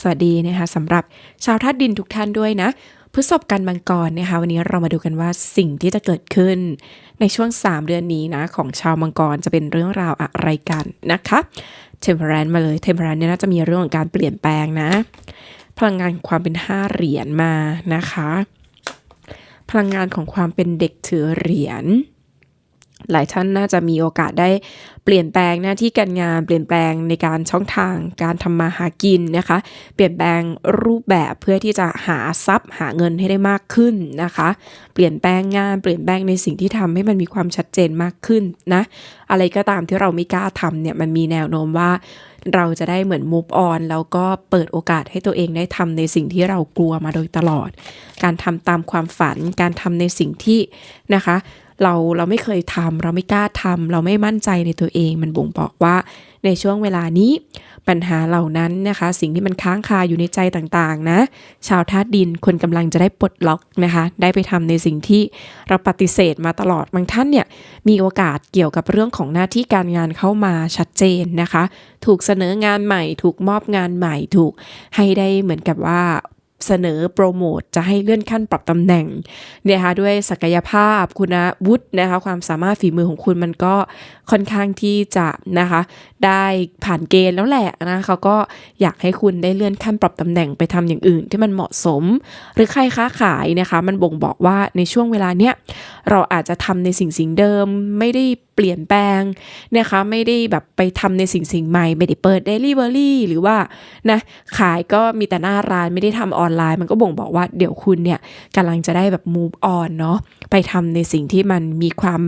สวัสดีนะคะสำหรับชาวธาตุดินทุกท่านด้วยนะพฤษภกันมังกรนะคะวันนี้เรามาดูกันว่าสิ่งที่จะเกิดขึ้น ในช่วง 3 เดือนนี้นะของชาวมังกรจะเป็นเรื่องราวอะไรกันนะคะเทมเพลนมาเลยเทมเพลนเนี่ยน่าจะมีเรื่องของการเปลี่ยนแปลงนะ พลังงานความเป็น 5 เหรียญมานะคะ พลังงานของความเป็นเด็กถือเหรียญ หลายท่านน่าจะมีโอกาสได้เปลี่ยนแปลงหน้าที่การงาน เปลี่ยนแปลงในการช่องทางการทำมาหากินนะคะ เปลี่ยนแปลงรูปแบบเพื่อที่จะหาทรัพย์หาเงินให้ได้มากขึ้นนะคะ เปลี่ยนแปลงงานเปลี่ยนแปลงในสิ่งที่ทำให้มันมีความชัดเจนมากขึ้นนะอะไรก็ตามที่เราไม่กล้าทำเนี่ยมันมีแนวโน้มว่าเราจะได้เหมือน move on แล้วก็เปิดโอกาสให้ตัวเองได้ทำในสิ่งที่เรากลัวมาโดยตลอด การทำตามความฝัน การทำในสิ่งที่นะคะ เราเราไม่เคยทำเราไม่กล้าทำเราไม่มั่นใจในตัวเอง มันบ่งบอกว่าในช่วงเวลานี้ปัญหาเหล่านั้นนะคะ สิ่งที่มันค้างคาอยู่ในใจต่างๆนะ ชาวธาตุดินคนกำลังจะได้ปลดล็อกนะคะ ได้ไปทำในสิ่งที่เราปฏิเสธมาตลอดบางท่านเนี่ยมีโอกาสเกี่ยวกับเรื่องของหน้าที่การงานเข้ามาชัดเจนนะคะ ถูกเสนองานใหม่ ถูกมอบงานใหม่ถูกให้ได้เหมือนกับว่า เสนอโปรโมทจะให้เลื่อนขั้นปรับตำแหน่งเนี่ยค่ะด้วยศักยภาพคุณวุฒินะคะ ความสามารถฝีมือของคุณมันก็ค่อนข้างที่จะนะคะ ได้ผ่านเกณฑ์แล้วแหละนะเขาก็อยากให้คุณได้เลื่อนขั้นปรับตำแหน่งไปทำอย่างอื่นที่มันเหมาะสม หรือใครค้าขายนะคะ มันบ่งบอกว่าในช่วงเวลาเนี้ยเราอาจจะทำในสิ่งสิ่งเดิมไม่ได้ เปลี่ยนแปลงนะคะไม่ได้แบบไปทำในสิ่งสิ่งใหม่ไม่ได้เปิดเดลิเวอรี่หรือว่านะขายก็มีแต่หน้าร้านไม่ได้ทำออนไลน์ มันก็บ่งบอกว่าเดี๋ยวคุณเนี่ยกำลังจะได้แบบ move on เนาะไปทำในสิ่งที่มันมีความ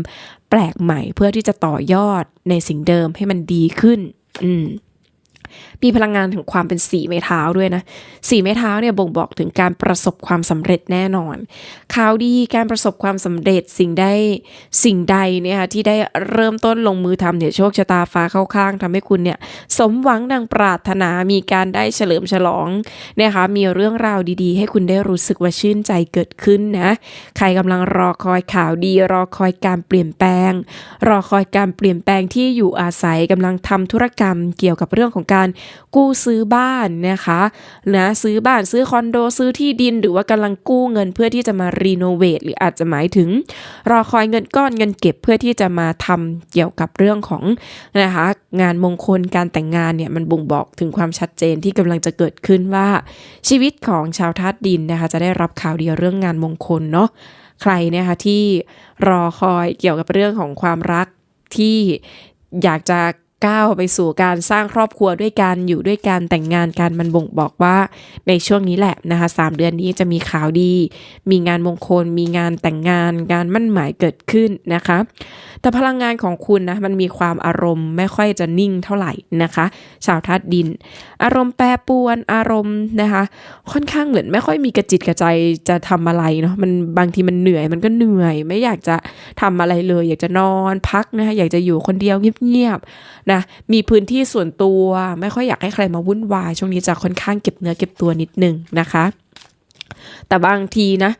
แปลกใหม่ เพื่อที่จะต่อยอดในสิ่งเดิมให้มันดีขึ้น อืม มีพลังงานถึงความเป็นสีไม้เท้าด้วยนะสีไม้เท้าเนี่ยบ่งบอกถึงการประสบความสำเร็จแน่นอนข่าวดีการประสบความสำเร็จสิ่งใดสิ่งใดเนี่ยค่ะที่ได้เริ่มต้นลงมือทำเนี่ยโชคชะตาฟ้าเข้าข้างทำให้คุณเนี่ยสมหวังดังปรารถนามีการได้เฉลิมฉลองนะคะมีเรื่องราวดีๆ ให้คุณได้รู้สึกว่าชื่นใจเกิดขึ้นนะใครกำลังรอคอยข่าวดี รอคอยการเปลี่ยนแปลง รอคอยการเปลี่ยนแปลงที่อยู่อาศัยกำลังทำธุรกรรมเกี่ยวกับเรื่องของการกู้ซื้อบ้านนะคะนะซื้อบ้านซื้อคอนโดซื้อที่ดินหรือว่ากำลังกู้เงินเพื่อที่จะมารีโนเวทหรืออาจจะหมายถึง รอคอยเงินก้อนเงินเก็บเพื่อที่จะมาทำเกี่ยวกับเรื่องของนะคะงานมงคลการแต่งงานเนี่ยมันบ่งบอกถึงความชัดเจนที่กำลังจะเกิดขึ้นว่าชีวิตของชาวธาตุดินนะคะจะได้รับข่าวดีเรื่องงานมงคลเนาะใครนะคะที่รอคอยเกี่ยวกับเรื่องของความรักที่อยากจะ ก้าวไปสู่การสร้างครอบครัวด้วยกันอยู่ด้วยกันแต่งงานกันมันบ่งบอกว่าในช่วงนี้แหละนะคะสามเดือนนี้จะมีข่าวดี มีงานมงคล มีงานแต่งงาน งานมั่นหมายเกิดขึ้นนะคะ แต่พลังงานของคุณนะมันมีความอารมณ์ไม่ค่อยจะนิ่งเท่าไหร่นะคะ ชาวธาตุดิน อารมณ์แปรปรวนอารมณ์นะคะ ค่อนข้างเหมือนไม่ค่อยมีกระจิตกระใจจะทำอะไรเนาะมันบางทีมันเหนื่อยมันก็เหนื่อย ไม่อยากจะทำอะไรเลย อยากจะนอนพักนะคะอยากจะอยู่คนเดียวเงียบๆนะมีพื้นที่ส่วนตัวไม่ค่อยอยากให้ใครมาวุ่นวายช่วงนี้จะค่อนข้างเก็บเนื้อเก็บตัวนิดนึงนะคะแต่บางทีนะ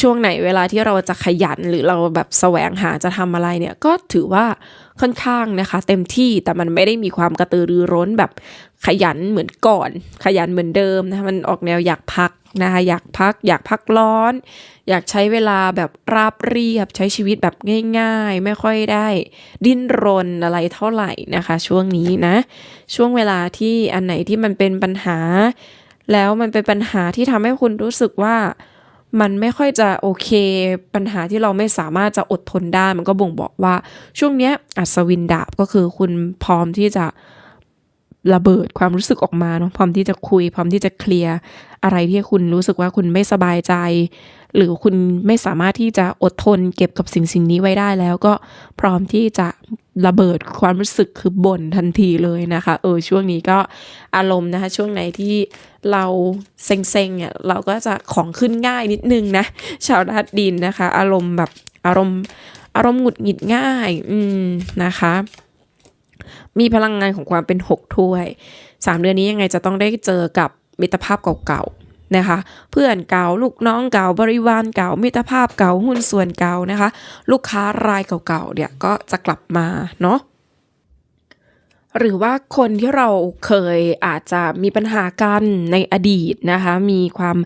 ช่วงไหนเวลาที่เราจะขยันหรือเราแบบแสวงหาจะทำอะไรเนี่ย ก็ถือว่าค่อนข้างนะคะ เต็มที่แต่มันไม่ได้มีความกระตือรือร้นแบบขยันเหมือนก่อน ขยันเหมือนเดิมนะมันออกแนวอยากพัก นะคะอยากพักอยากพักร้อน อยากใช้เวลาแบบราบเรียบใช้ชีวิตแบบง่าย ๆ ไม่ค่อยได้ ดิ้นรนอะไรเท่าไหร่นะคะ ช่วงนี้นะ ช่วงเวลาที่อันไหนที่มันเป็นปัญหา แล้วมันเป็นปัญหาที่ทำให้คุณรู้สึกว่ามันไม่ค่อยจะโอเค ปัญหาที่เราไม่สามารถจะอดทนได้ มันก็บ่งบอกว่าช่วงเนี้ยอัศวินดาบก็คือคุณพร้อมที่จะ ระเบิดความรู้สึกออกมาเนาะพร้อมที่จะคุย พร้อมที่จะเคลียร์อะไรที่คุณรู้สึกว่าคุณไม่สบายใจ หรือคุณไม่สามารถที่จะอดทนเก็บกับสิ่งสิ่งนี้ไว้ได้แล้วก็พร้อมที่จะระเบิดความรู้สึกคือบ่นทันทีเลยนะคะเออช่วงนี้ก็อารมณ์นะคะช่วงไหนที่เราเซ็งๆเนี่ยเราก็จะของขึ้นง่ายนิดนึงนะชาวราดดินนะคะ อารมณ์แบบอารมณ์อารมณ์หงุดหงิดง่าย อืมนะคะ มีพลังงานของความเป็นหกถ้วยสามเดือนนี้ยังไงจะต้องได้เจอกับมิตรภาพเก่าๆนะคะ เพื่อนเก่าลูกน้องเก่าบริวารเก่า มิตรภาพเก่าหุ้นส่วนเก่านะคะ ลูกค้ารายเก่าๆเนี่ยก็จะกลับมาเนาะ หรือว่าคนที่เราเคยอาจจะมีปัญหากันในอดีตนะคะ มีความ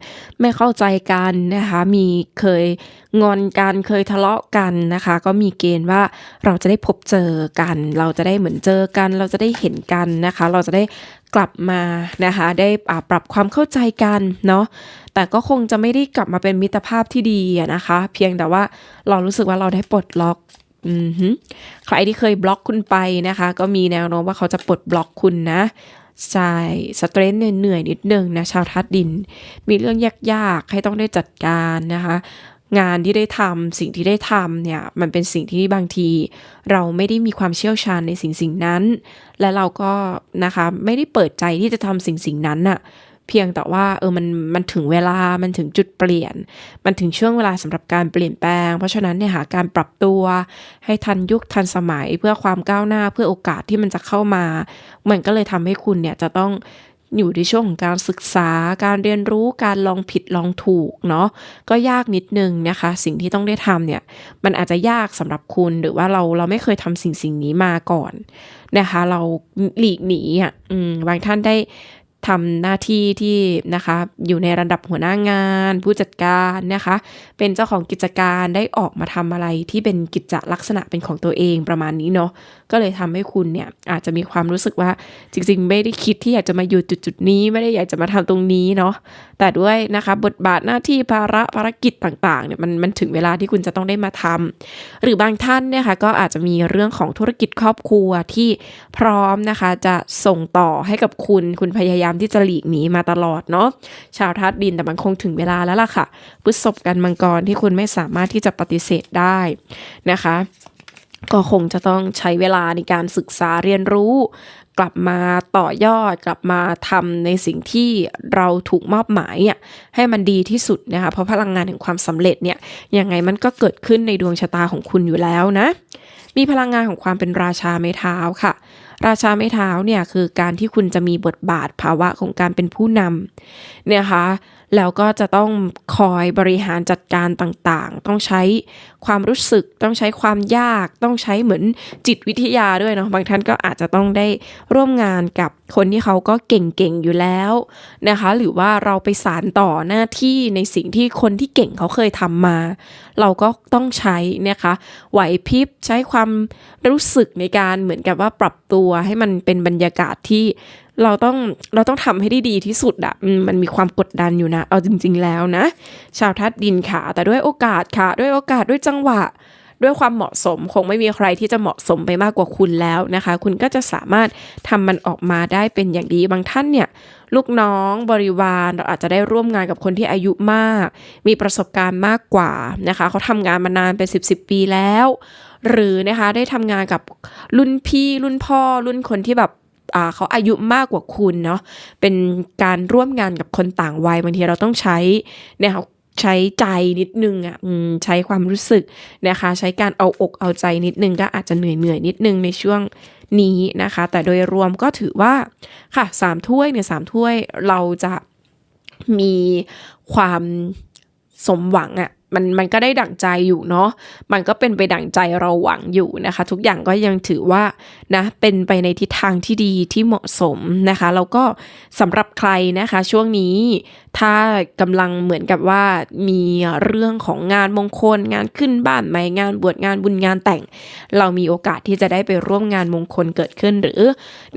ไม่เข้าใจกันนะคะ มีเคยงอนกันเคยทะเลาะกันนะคะ ก็มีเกณฑ์ว่าเราจะได้พบเจอกัน เราจะได้เหมือนเจอกัน เราจะได้เห็นกันนะคะ เราจะได้กลับมานะคะ ได้ปรับความเข้าใจกันเนาะแต่ก็คงจะไม่ได้กลับมาเป็นมิตรภาพที่ดีนะคะ เพียงแต่ว่าเรารู้สึกว่าเราได้ปลดล็อก ใครที่เคยบล็อกคุณไปนะคะ ก็มีแนวโน้มว่าเขาจะปลดบล็อกคุณนะใช่สเตรนเหนื่อยนิดนึงนะชาวทัดดิน มีเรื่องยากๆให้ต้องได้จัดการนะคะงานที่ได้ทำสิ่งที่ได้ทำเนี่ยมันเป็นสิ่งที่บางที เราไม่ได้มีความเชี่ยวชาญในสิ่งสิ่งนั้น และเราก็นะคะไม่ได้เปิดใจที่จะทำสิ่งสิ่งนั้นน่ะ พียงแต่ว่าเออมันมันถึงเวลามันถึงจุดเปลี่ยน มันถึงช่วงเวลาสำหรับการเปลี่ยนแปลง เพราะฉะนั้นเนี่ยหาการปรับตัว ให้ทันยุคทันสมัยเพื่อความก้าวหน้าเพื่อโอกาสที่มันจะเข้ามา มันก็เลยทำให้คุณเนี่ยจะต้องอยู่ในช่วงของการศึกษาการเรียนรู้การลองผิดลองถูกเนาะก็ยากนิดนึงนะคะ สิ่งที่ต้องได้ทำเนี่ยมันอาจจะยากสำหรับคุณหรือว่าเราเราไม่เคยทำสิ่งสิ่งนี้มาก่อนนะคะ เราหลีกหนีอะบางท่านได้ ทำหน้าที่ที่นะคะ อยู่ในระดับหัวหน้างาน ผู้จัดการนะคะ เป็นเจ้าของกิจการได้ออกมาทำอะไรที่เป็นกิจลักษณะเป็นของตัวเองประมาณนี้เนาะก็เลยทำให้คุณเนี่ยอาจจะมีความรู้สึกว่าจริงๆ ไม่ได้คิดที่อยากจะมาอยู่จุดๆนี้ ไม่ได้อยากจะมาทำตรงนี้เนาะแต่ด้วยนะคะบทบาทหน้าที่ภาระภารกิจต่างๆเนี่ยมันมันถึงเวลาที่คุณจะต้องได้มาทำหรือบางท่านเนี่ยค่ะก็อาจจะมีเรื่องของธุรกิจครอบครัวที่พร้อมนะคะ จะส่งต่อให้กับคุณคุณพยายามที่จะหลีกหนีมาตลอดเนาะชาวทัดดินแต่มันคงถึงเวลาแล้วล่ะค่ะพฤษภกันมังกรที่คุณไม่สามารถที่จะปฏิเสธได้นะคะ ก็คงจะต้องใช้เวลาในการศึกษาเรียนรู้กลับมาต่อยอดกลับมาทำในสิ่งที่เราถูกมอบหมายอะให้มันดีที่สุดนะคะเพราะพลังงานแห่งความสำเร็จเนี่ยยังไงมันก็เกิดขึ้นในดวงชะตาของคุณอยู่แล้วนะ มีพลังงานของความเป็นราชาไม้เท้าค่ะ ราชาไม้เท้าเนี่ยคือการที่คุณจะมีบทบาทภาวะของการเป็นผู้นำเนี่ยค่ะ แล้วก็จะต้องคอยบริหารจัดการต่างๆ ต้องใช้ความรู้สึก ต้องใช้ความยาก ต้องใช้เหมือนจิตวิทยาด้วยเนาะ บางท่านก็อาจจะต้องได้ร่วมงานกับคนที่เขาก็เก่งๆอยู่แล้วนะคะ หรือว่าเราไปสารต่อหน้าที่ในสิ่งที่คนที่เก่งเขาเคยทำมา เราก็ต้องใช้นะคะ ไหวพริบ ใช้ความรู้สึกในการเหมือนกับว่าปรับตัวให้มันเป็นบรรยากาศที่เราต้องเราต้องทำให้ได้ดีที่สุดอะมันมีความกดดันอยู่นะ เอาจริง ๆ แล้วนะ ชาวทัดดินค่ะ แต่ด้วยโอกาสค่ะ ด้วยโอกาสด้วยจังหวะ ด้วยความเหมาะสมคงไม่มีใครที่จะเหมาะสมไปมากกว่าคุณแล้วนะคะ คุณก็จะสามารถทำมันออกมาได้เป็นอย่างดีบางท่านเนี่ยลูกน้องบริวารเราอาจจะได้ร่วมงานกับคนที่อายุมาก มีประสบการณ์มากกว่านะคะเขาทำงานมานานเป็น 10บสปีแล้ว หรือนะคะได้ทำงานกับรุ่นพี่รุ่นพ่อรุ่นคนที่แบบ เขาอายุมากกว่าคุณเนาะเป็นการร่วมงานกับคนต่างวัยบางทีเราต้องใช้เนี่ยค่ะใช้ใจนิดนึงอะใช้ความรู้สึกนะคะ ใช้การเอาอกเอาใจนิดนึงก็อาจจะเหนื่อยเหนื่อยนิดนึงในช่วงนี้นะคะ แต่โดยรวมก็ถือว่าค่ะสามถ้วยเนี่ยสามถ้วยเราจะมีความสมหวังอะ มันมันก็ได้ดั่งใจอยู่เนาะมันก็เป็นไปดั่งใจเราหวังอยู่นะคะ ทุกอย่างก็ยังถือว่านะเป็นไปในทิศทางที่ดีที่เหมาะสมนะคะแล้วก็สำหรับใครนะคะ ช่วงนี้ถ้ากำลังเหมือนกับว่ามีเรื่องของงานมงคล งานขึ้นบ้านใหม่งานบวชงานบุญงานแต่ง เรามีโอกาสที่จะได้ไปร่วมงานมงคลเกิดขึ้นหรือ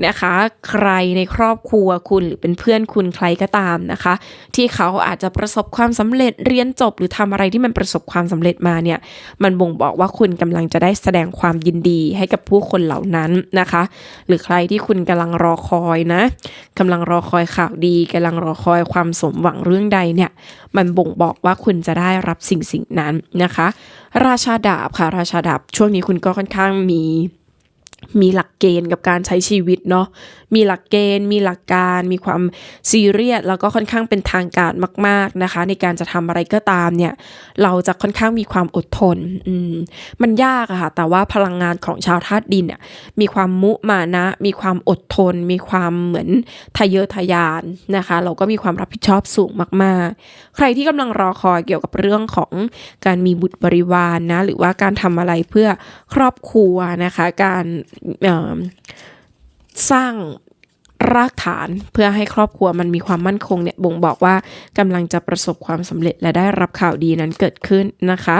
นะคะ ใครในครอบครัวคุณหรือเป็นเพื่อนคุณใครก็ตามนะคะ ที่เขาอาจจะประสบความสำเร็จเรียนจบหรือทำอะไรที่มันประสบความสำเร็จมาเนี่ยมันบ่งบอกว่าคุณกำลังจะได้แสดงความยินดีให้กับผู้คนเหล่านั้นนะคะ หรือใครที่คุณกำลังรอคอยนะกำลังรอคอยข่าวดีกำลังรอคอยความสมหวังเรื่องใดเนี่ยมันบ่งบอกว่าคุณจะได้รับสิ่งสิ่งนั้นนะคะ ราชาดาบค่ะราชาดาบช่วงนี้คุณก็ค่อนข้างมี มีหลักเกณฑ์กับการใช้ชีวิตเนาะ มีหลักเกณฑ์ มีหลักการ มีความซีเรียส แล้วก็ค่อนข้างเป็นทางการมาก ๆนะคะ ในการจะทำอะไรก็ตามเนี่ย เราจะค่อนข้างมีความอดทน อืม มันยากอะค่ะ แต่ว่าพลังงานของชาวธาตุดินเนี่ย มีความมุมานะ มีความอดทน มีความเหมือนทะเยอทะยานนะคะ เราก็มีความรับผิดชอบสูงมากๆ ใครที่กำลังรอคอยเกี่ยวกับเรื่องของการมีบุตรบริวารนนะ หรือว่าการทำอะไรเพื่อครอบครัวนะคะ การสร้างรากฐานเพื่อให้ครอบครัวมันมีความมั่นคงเนี่ยบ่งบอกว่ากำลังจะประสบความสำเร็จและได้รับข่าวดีนั้นเกิดขึ้นนะคะ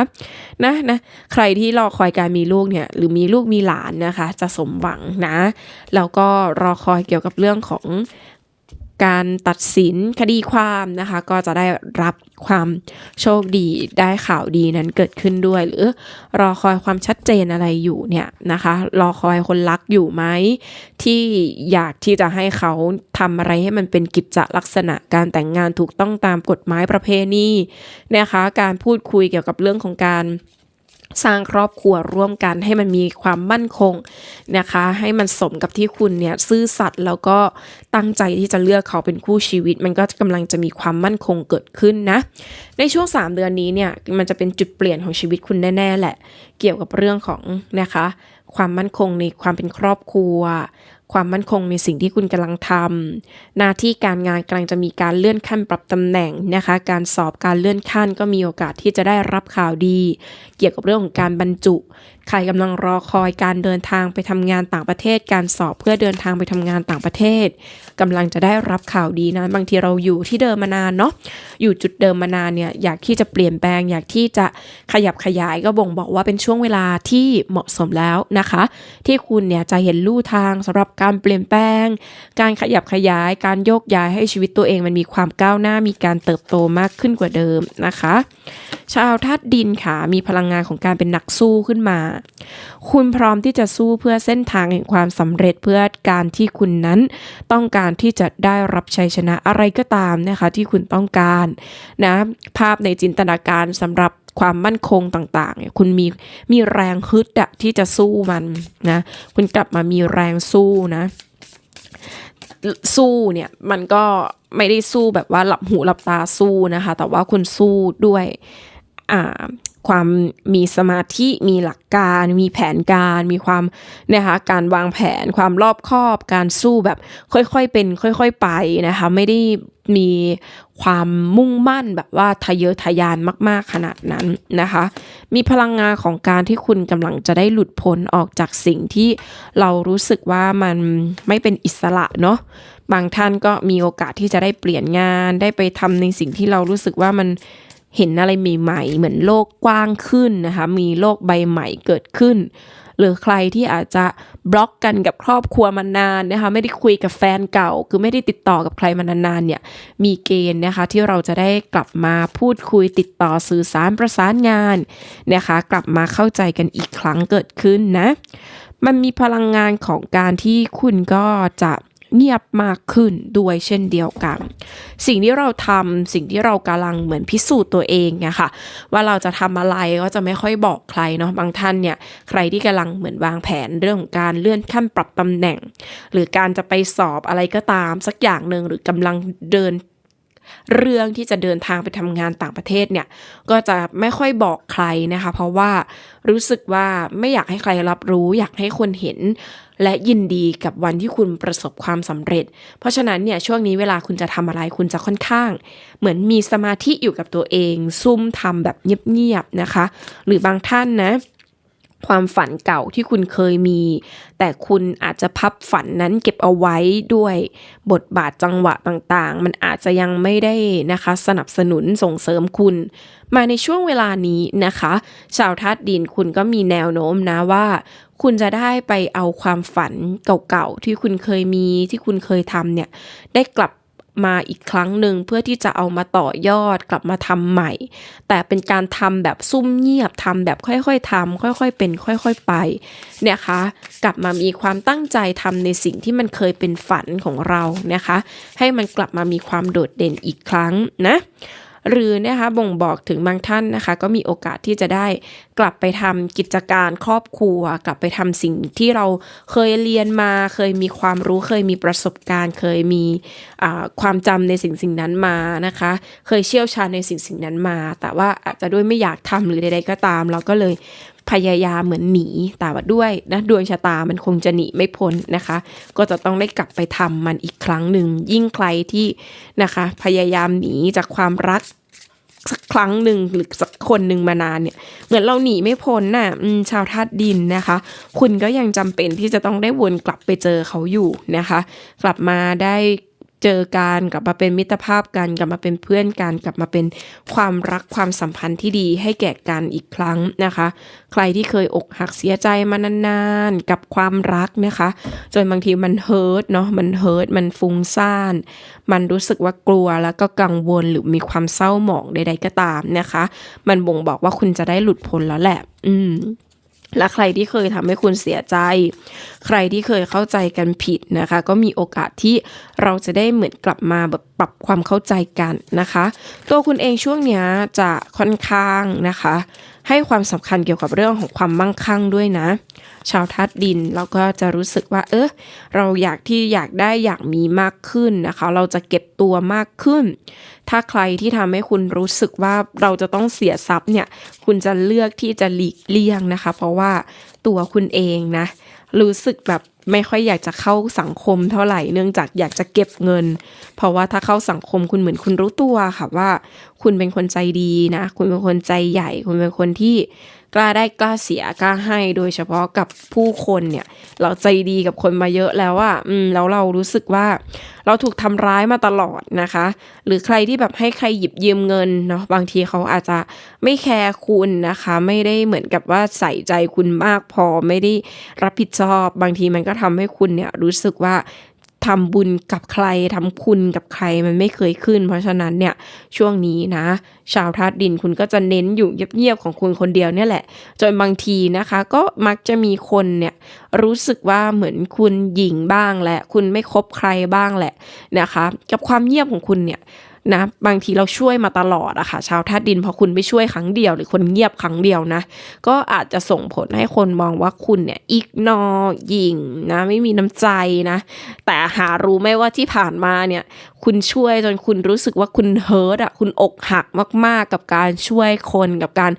นะนะใครที่รอคอยการมีลูกเนี่ยหรือมีลูกมีหลานนะคะ จะสมหวังนะแล้วก็รอคอยเกี่ยวกับเรื่องของ การตัดสินคดีความนะคะ ก็จะได้รับความโชคดีได้ข่าวดีนั้นเกิดขึ้นด้วย หรือ รอคอยความชัดเจนอะไรอยู่เนี่ยนะคะ รอคอยคนรักอยู่ไหมที่อยากที่จะให้เขาทำอะไรให้มันเป็นกิจลักษณะการแต่งงานถูกต้องตามกฎหมายประเพณีนะคะ การพูดคุยเกี่ยวกับเรื่องของการ สร้างครอบครัวร่วมกันให้มันมีความมั่นคงนะคะ ให้มันสมกับที่คุณเนี่ยซื่อสัตย์แล้วก็ตั้งใจที่จะเลือกเขาเป็นคู่ชีวิต มันก็กำลังจะมีความมั่นคงเกิดขึ้นนะ ในช่วง 3 เดือนนี้เนี่ยมันจะเป็นจุดเปลี่ยนของชีวิตคุณแน่ ๆ แหละ เกี่ยวกับเรื่องของนะคะ ความมั่นคงในความเป็นครอบครัว ความมั่นคงในสิ่งที่คุณกำลังทำหน้าที่การงานกำลังจะมีการเลื่อนขั้นปรับตำแหน่งนะคะ การสอบการเลื่อนขั้นก็มีโอกาสที่จะได้รับข่าวดี เกี่ยวกับเรื่องของการบรรจุ ใครกำลังรอคอยการเดินทางไปทำงานต่างประเทศ การสอบเพื่อเดินทางไปทำงานต่างประเทศกำลังจะได้รับข่าวดีนะ บางทีเราอยู่ที่เดิมมานานเนาะอยู่จุดเดิมมานานเนี่ยอยากที่จะเปลี่ยนแปลง อยากที่จะขยับขยายก็บ่งบอกว่าเป็นช่วงเวลาที่เหมาะสมแล้วนะคะ ที่คุณเนี่ยจะเห็นลู่ทางสำหรับการเปลี่ยนแปลง การขยับขยาย การโยกย้ายให้ชีวิตตัวเองมันมีความก้าวหน้ามีการเติบโตมากขึ้นกว่าเดิมนะคะ ชาวธาตุดินค่ะมีพลังงานของการเป็นนักสู้ขึ้นมา คุณพร้อมที่จะสู้เพื่อเส้นทางแห่งความสำเร็จเพื่อการที่คุณนั้น ต้องการที่จะได้รับชัยชนะอะไรก็ตามนะคะที่คุณต้องการนะภาพในจินตนาการสำหรับ ความมั่นคงต่างๆเนี่ยคุณมีมีแรงฮึดอะที่จะสู้มันนะคุณกลับมามีแรงสู้นะ สู้เนี่ยมันก็ไม่ได้สู้แบบว่าหลับหูหลับตาสู้นะคะ แต่ว่าคุณสู้ด้วยอ่า ความมีสมาธิมีหลักการ มีแผนการ มีความนะคะการวางแผนความรอบคอบ การสู้แบบค่อยๆเป็น ค่อย ๆไปนะคะไม่ได้มีความมุ่งมั่นแบบว่าทะเยอทะยานมาก ๆ ขนาดนั้นนะคะ มีพลังงานของการที่คุณกำลังจะได้หลุดพ้นออกจากสิ่งที่เรารู้สึกว่ามันไม่เป็นอิสระเนาะบางท่านก็มีโอกาสที่จะได้เปลี่ยนงาน ได้ไปทำในสิ่งที่เรารู้สึกว่ามัน เห็นอะไรใหม่ๆ เหมือนโลกกว้างขึ้นนะคะ มีโลกใบใหม่เกิดขึ้น หรือใครที่อาจจะบล็อกกันกับครอบครัวมานานนะคะ ไม่ได้คุยกับแฟนเก่า คือไม่ได้ติดต่อกับใครมานานๆเนี่ย มีเกณฑ์นะคะที่เราจะได้กลับมาพูดคุยติดต่อสื่อสารประสานงานนะคะ กลับมาเข้าใจกันอีกครั้งเกิดขึ้นนะ มันมีพลังงานของการที่คุณก็จะ เงียบมากขึ้นด้วยเช่นเดียวกัน สิ่งที่เราทำสิ่งที่เรากำลังเหมือนพิสูจน์ตัวเองเนี่ยค่ะ ว่าเราจะทำอะไรก็จะไม่ค่อยบอกใครเนาะบางท่านเนี่ยใครที่กำลังเหมือนวางแผนเรื่องของการเลื่อนขั้นปรับตำแหน่ง หรือการจะไปสอบอะไรก็ตามสักอย่างหนึ่งหรือกำลังเดิน เรื่องที่จะเดินทางไปทำงานต่างประเทศเนี่ยก็จะไม่ค่อยบอกใครนะคะ เพราะว่ารู้สึกว่าไม่อยากให้ใครรับรู้ อยากให้คนเห็น และยินดีกับวันที่คุณประสบความสำเร็จ เพราะฉะนั้นเนี่ยช่วงนี้เวลาคุณจะทำอะไรคุณจะค่อนข้าง เหมือนมีสมาธิอยู่กับตัวเอง ซุ่มทำแบบเงียบๆนะคะ หรือบางท่านนะ ความฝันเก่าที่คุณเคยมี แต่คุณอาจจะพับฝันนั้นเก็บเอาไว้ด้วยบทบาทจังหวะต่างๆ มันอาจจะยังไม่ได้นะคะ สนับสนุนส่งเสริมคุณ มาในช่วงเวลานี้นะคะ ชาวธาตุดินคุณก็มีแนวโน้มนะว่า คุณจะได้ไปเอาความฝันเก่าๆที่คุณเคยมีที่คุณเคยทำเนี่ยได้กลับ มาอีกครั้งหนึ่งเพื่อที่จะเอามาต่อยอดกลับมาทำใหม่ แต่เป็นการทำแบบซุ่มเงียบทำแบบค่อยๆทำค่อยๆเป็น ค่อย ๆไปเนี่ยคะกลับมามีความตั้งใจทำในสิ่งที่มันเคยเป็นฝันของเรานะคะ ให้มันกลับมามีความโดดเด่นอีกครั้งนะ หรือนะคะบ่งบอกถึงบางท่านนะคะ ก็มีโอกาสที่จะได้กลับไปทำกิจการครอบครัว กลับไปทำสิ่งที่เราเคยเรียนมา เคยมีความรู้เคยมีประสบการณ์ เคยมีความจำในสิ่งสิ่งนั้นมานะคะ เคยเชี่ยวชาญในสิ่งสิ่งนั้นมา แต่ว่าอาจจะด้วยไม่อยากทำหรือใดๆก็ตาม เราก็เลยพยายามเหมือนหนีแต่ว่าด้วยนะดวงชะตามันคงจะหนีไม่พ้นนะคะ ก็จะต้องได้กลับไปทำมันอีกครั้งหนึ่งยิ่งใครที่นะคะ พยายามหนีจากความรัก สักครั้งหนึ่งหรือสักคนหนึ่งมานานเนี่ย เหมือนเราหนีไม่พ้นน่ะชาวธาตุดินนะคะ คุณก็ยังจำเป็นที่จะต้องได้วนกลับไปเจอเขาอยู่นะคะ กลับมาได้ เจอกันกลับมาเป็นมิตรภาพกันกลับมาเป็นเพื่อนกันกลับมาเป็นความรักความสัมพันธ์ที่ดีให้แก่กันอีกครั้งนะคะ ใครที่เคยอกหักเสียใจมานานๆกับความรักนะคะ จนบางทีมันเฮิร์ตเนาะมันเฮิร์ตมันฟุ้งซ่าน มันรู้สึกว่ากลัวแล้วก็กังวลหรือมีความเศร้าหมองใด ๆก็ตามนะคะ มันบ่งบอกว่าคุณจะได้หลุดพ้นแล้วแหละ อืม และใครที่เคยทำให้คุณเสียใจ ใครที่เคยเข้าใจกันผิดนะคะ ก็มีโอกาสที่เราจะได้เหมือนกลับมาแบบปรับความเข้าใจกันนะคะ ตัวคุณเองช่วงนี้จะค่อนข้างนะคะ ให้ความสำคัญเกี่ยวกับเรื่องของความมั่งคั่งด้วยนะ ชาวทัดดินเราก็จะรู้สึกว่า เออเราอยากที่อยากได้อยากมีมากขึ้นนะคะ เราจะเก็บตัวมากขึ้น ถ้าใครที่ทำให้คุณรู้สึกว่าเราจะต้องเสียทรัพย์เนี่ย คุณจะเลือกที่จะหลีกเลี่ยงนะคะ เพราะว่าตัวคุณเองนะ รู้สึกแบบ ไม่ค่อยอยากจะเข้าสังคมเท่าไหร่เนื่องจากอยากจะเก็บเงิน เพราะว่าถ้าเข้าสังคมคุณเหมือนคุณรู้ตัวค่ะว่า คุณเป็นคนใจดีนะ คุณเป็นคนใจใหญ่ คุณเป็นคนที่ กล้าได้กล้าเสียกล้าให้โดยเฉพาะกับผู้คนเนี่ย เราใจดีกับคนมาเยอะแล้วอะอืมแล้วเรารู้สึกว่า เราถูกทำร้ายมาตลอดนะคะ หรือใครที่แบบให้ใครหยิบยืมเงินเนาะบางทีเขาอาจจะไม่แคร์คุณนะคะ ไม่ได้เหมือนกับว่าใส่ใจคุณมากพอไม่ได้รับผิดชอบ บางทีมันก็ทำให้คุณเนี่ยรู้สึกว่า ทำบุญกับใครทำคุณกับใครมันไม่เคยขึ้น เพราะฉะนั้นเนี่ยช่วงนี้นะ ชาวธาตุดินคุณก็จะเน้นอยู่เงียบๆของคุณคนเดียวเนี่ยแหละ จนบางทีนะคะ ก็มักจะมีคนเนี่ยรู้สึกว่าเหมือนคุณหยิ่งบ้างแหละ คุณไม่คบใครบ้างแหละนะคะ กับความเงียบของคุณเนี่ย นะบางทีเราช่วยมาตลอดอะค่ะชาวธาตุดินพอคุณไม่ช่วยครั้งเดียว หรือคนเงียบครั้งเดียวนะ ก็อาจจะส่งผลให้คนมองว่าคุณเนี่ยอีกนอยิงนะไม่มีน้ำใจนะ แต่หารู้ไหมว่าที่ผ่านมาเนี่ย คุณช่วยจนคุณรู้สึกว่าคุณเฮิร์ตอะคุณอกหักมาก ๆ กับการช่วยคนกับการ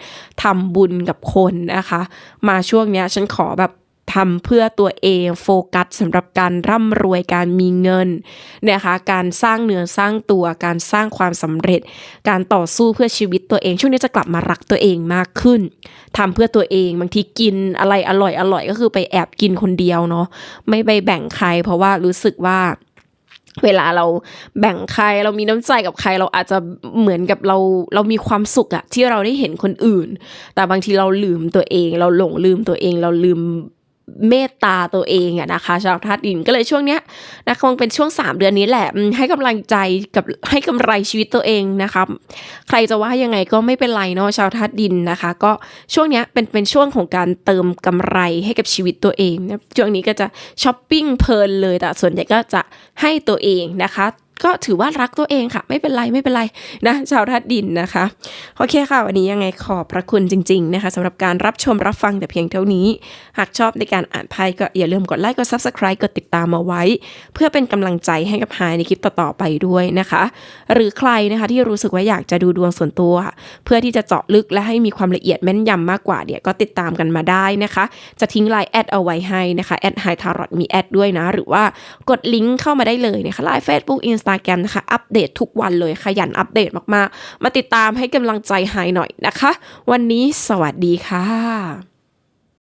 ทำบุญกับคนนะคะ มาช่วงเนี้ยฉันขอแบบ ทำเพื่อตัวเองโฟกัสสำหรับการร่ำรวยการมีเงินนะคะการสร้างเนื้อสร้างตัวการสร้างความสำเร็จ การต่อสู้เพื่อชีวิตตัวเอง ช่วงนี้จะกลับมารักตัวเองมากขึ้นทำเพื่อตัวเองบางทีกินอะไรอร่อยอร่อยก็คือไปแอบกินคนเดียวเนาะไม่ไปแบ่งใคร เพราะว่ารู้สึกว่าเวลาเราแบ่งใครเรามีน้ำใจกับใครเราอาจจะเหมือนกับเราเรามีความสุขอะที่เราได้เห็นคนอื่น แต่บางทีเราลืมตัวเอง เราหลงลืมตัวเอง เราลืม เมตตาตัวเองอะนะคะ ชาวธาตุดินก็เลยช่วงเนี้ยนะคงเป็นช่วง 3 เดือนนี้แหละให้กำลังใจกับให้กำไรชีวิตตัวเองนะคะใครจะว่ายังไงก็ไม่เป็นไรเนาะชาวธาตุดินนะคะ ก็ช่วงเนี้ยเป็นเป็นช่วงของการเติมกำไรให้กับชีวิตตัวเองนะช่วงนี้ก็จะช้อปปิ้งเพลินเลยแต่ส่วนใหญ่ก็จะให้ตัวเองนะคะ ก็ถือว่ารักตัวเองค่ะ ไม่เป็นไรไม่เป็นไรนะชาวธาตุดินนะคะโอเคค่ะ วันนี้ยังไงขอบพระคุณจริง ๆ นะคะสำหรับการรับชมรับฟังแต่เพียงเท่านี้ หากชอบในการอ่านไพ่ก็อย่าลืมกดไลค์กด subscribe กดติดตามมาไว้ เพื่อเป็นกำลังใจให้กับไฮในคลิปต่อๆไปด้วยนะคะ หรือใครนะคะที่รู้สึกว่าอยากจะดูดวงส่วนตัว เพื่อที่จะเจาะลึกและให้มีความละเอียดแม่นยำมากกว่าเนี่ยก็ติดตามกันมาได้นะคะ จะทิ้งไลน์แอดเอาไว้ให้นะคะแอดไฮทารอตมีแอดด้วยนะ หรือว่ากดลิงก์เข้ามาได้เลยนะคะไลน์เฟซบุ๊กอินสตาแกรมนะคะ อัปเดตทุกวันเลยขยันอัปเดตมากๆ มาติดตามให้กำลังใจหายหน่อยนะคะ วันนี้สวัสดีค่ะ